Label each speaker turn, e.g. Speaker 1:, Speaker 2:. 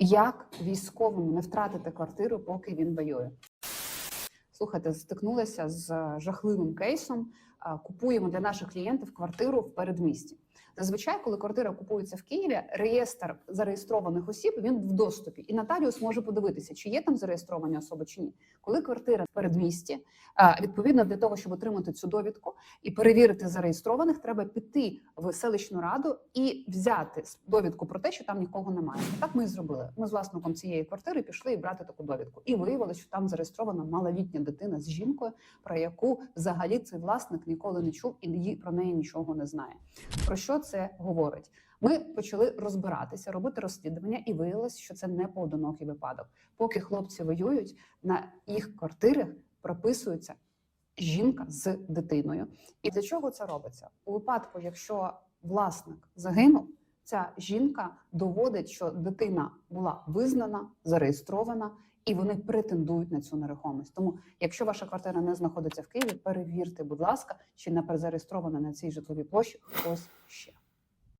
Speaker 1: Як військовому не втратити квартиру, поки він воює? Слухайте, стикнулася з жахливим кейсом. Купуємо для наших клієнтів квартиру в передмісті. Зазвичай, коли квартира купується в Києві, реєстр зареєстрованих осіб він в доступі, і нотаріус може подивитися, чи є там зареєстровані особи чи ні. Коли квартира в передмісті, відповідно для того, щоб отримати цю довідку і перевірити зареєстрованих, треба піти в селищну раду і взяти довідку про те, що там нікого немає. Так ми і зробили. Ми з власником цієї квартири пішли і брати таку довідку. І виявилося, що там зареєстрована малолітня дитина з жінкою, про яку взагалі цей власник ніколи не чув і про неї нічого не знає. Про що це говорить? Ми почали розбиратися, робити розслідування, і виявилось, що це не поодинокий випадок. Поки хлопці воюють, на їх квартирах прописується жінка з дитиною. І для чого це робиться? У випадку, якщо власник загинув, ця жінка доводить, що дитина була визнана, зареєстрована, і вони претендують на цю нерухомість. Тому, якщо ваша квартира не знаходиться в Києві, перевірте, будь ласка, чи не зареєстрована на цій житловій площі хтось ще.